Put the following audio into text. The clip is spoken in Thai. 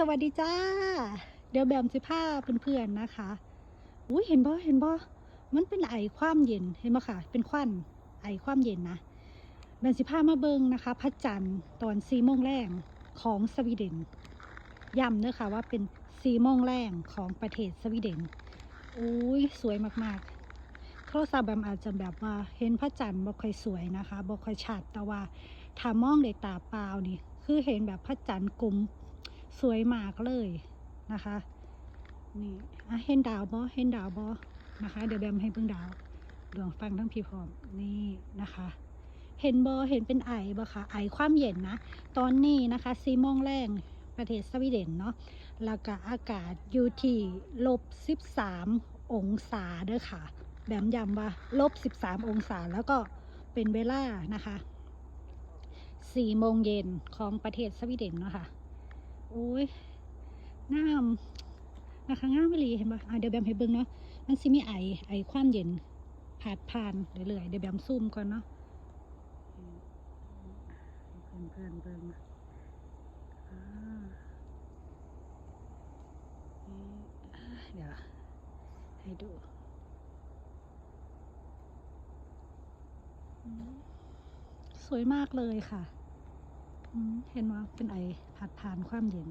สวัสดีจ้า เดี๋ยวแบมสิพาเพื่อนๆนะคะ อุ้ยเห็นบ่เห็นบ่มันเป็นไอความเย็นเห็นบ่ค่ะ เป็นควันไอความเย็นนะแบมสิพามาเบิงนะคะพระจันทร์ตอนสี่โมงแรงของสวีเดนย้ำเด้อค่ะว่าเป็นสี่โมงแรงของประเทศสวีเดนอุ้ยสวยมากๆโทรศัพท์แบมอาจจะแบบว่าเห็นพระจันทร์บ่ค่อยสวยนะคะบ่ค่อยชัดแต่ว่าถ้ามองด้วยตาเปล่านี่คือเห็นแบบพระจันทร์กลม สวยมากเลยนะคะนี่อะเห็นดาวบอเห็นดาวบอนะคะ เดี๋ยวแบมให้เบิ่งดาวดวงฟังทั้งพี่พร้อมนี่นะคะ เห็นบอเห็นเป็นไอบ่คะไอความเย็นนะ ตอนนี้นะคะซีโมงแรงประเทศสวีเดนเนาะแล้วก็อากาศอยู่ที่ลบ13องศาเด้อค่ะ แบมย้ำว่าลบ13องศาแล้วก็เป็นเวลานะคะ4โมงเย็นของประเทศสวีเดนเนาะค่ะ โอ้ยงามนะคะงามไม่ลีเห็นปะอะเดี๋ยวแบมให้เบิ่งเนาะมันสิมีไอไอความเย็นผาดผ่านเรื่อยๆเดี๋ยวแบมซูมก่อนเนาะเพื่อนเบิ่งอ่านี่เดี๋ยวให้ดูสวยมากเลยค่ะ เห็นว่าเป็นไอผัดผ่านความเย็น